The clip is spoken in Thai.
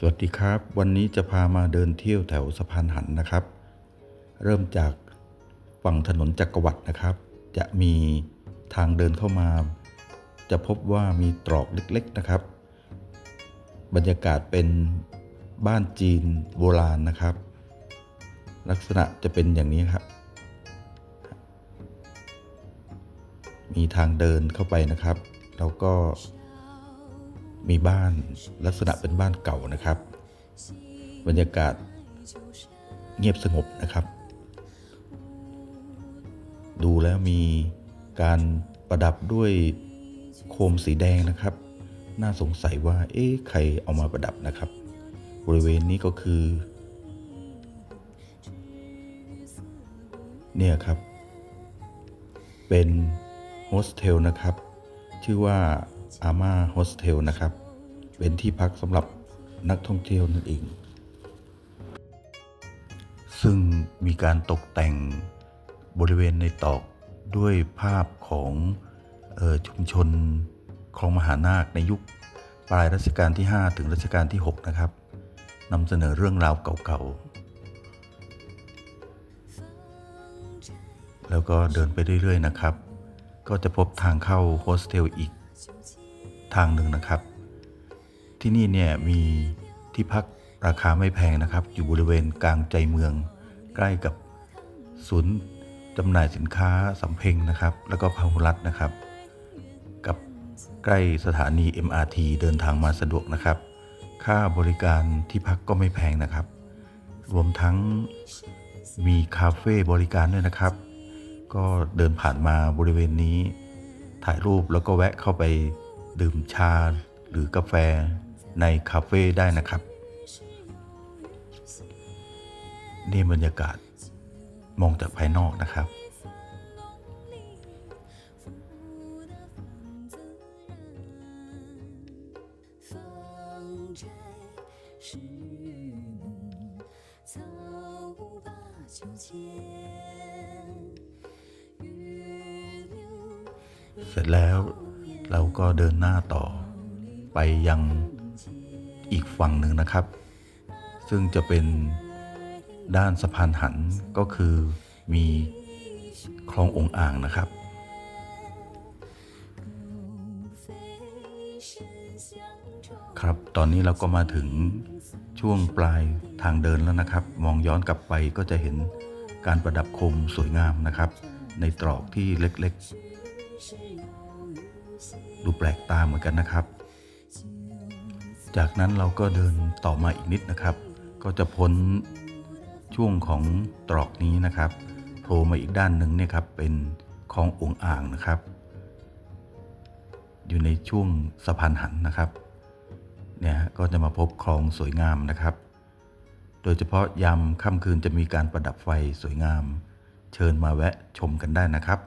สวัสดีครับ วันนี้จะพามาเดินเที่ยวแถวสะพานหันนะครับ เริ่มจากฝั่งถนนจักรวรรดินะครับ จะมีทางเดินเข้ามา จะพบว่ามีตรอกเล็กๆนะครับ บรรยากาศเป็นบ้านจีนโบราณนะครับ ลักษณะจะเป็นอย่างนี้ครับ มีทางเดินเข้าไปนะครับ แล้วก็ มีบ้านลักษณะเป็นบ้านเก่านะครับ บรรยากาศเงียบสงบนะครับ ดูแล้วมีการประดับด้วยโคมสีแดงนะครับ น่าสงสัยว่า เอ๊ะใครเอามาประดับนะครับ บริเวณนี้ก็คือ เนี่ยครับ เป็นโฮสเทลนะครับ ชื่อว่า อาม่าโฮสเทลนะครับ เป็นที่พักสำหรับนักท่องเที่ยวนั่นเอง ซึ่งมีการตกแต่งบริเวณในตอกด้วยภาพของออชุมชนคลองมหานาคในยุคปลายรัชกาลที่ 5 ถึงรัชกาลที่ 6 นะครับนำเสนอเรื่องราวเก่าๆ แล้วก็เดินไปเรื่อย ๆ นะครับ ก็จะพบทางเข้าโฮสเทลอีก ทางหนึ่งนะครับ ที่นี่เนี่ยมีที่พักราคาไม่แพงนะครับ อยู่บริเวณกลางใจเมือง ใกล้กับศูนย์จำหน่ายสินค้าสำเพ็งนะครับ แล้วก็พาหุรัตน์นะครับ กับใกล้สถานี MRT เดินทางมาสะดวกนะครับ ค่าบริการที่พักก็ไม่แพงนะครับ รวมทั้งมีคาเฟ่บริการด้วยนะครับ ก็เดินผ่านมาบริเวณนี้ถ่ายรูปแล้วก็แวะเข้าไป ดื่มชาหรือกาแฟในคาเฟ่ได้นะครับ นี่บรรยากาศมองจากภายนอกนะครับ เสร็จแล้ว เราก็เดินหน้าต่อไปยังอีกฝั่งหนึ่งนะครับ ซึ่งจะเป็นด้านสะพานหันก็คือมีคลององอ่างนะครับ ครับตอนนี้เราก็มาถึงช่วงปลายทางเดินแล้วนะครับ มองย้อนกลับไปก็จะเห็นการประดับคมสวยงามนะครับ ในตรอกที่เล็ก ดูแปลกตาเหมือนกันนะครับ จากนั้นเราก็เดินต่อมาอีกนิดนะครับ ก็จะพ้นช่วงของตรอกนี้นะครับโผล่มาอีกด้านหนึ่งเนี่ยครับเป็นคลององอ่างนะครับ อยู่ในช่วงสะพานหันนะครับเนี่ยก็จะมาพบคลองสวยงามนะครับ โดยเฉพาะยามค่ำคืนจะมีการประดับไฟสวยงาม เชิญมาแวะชมกันได้นะครับ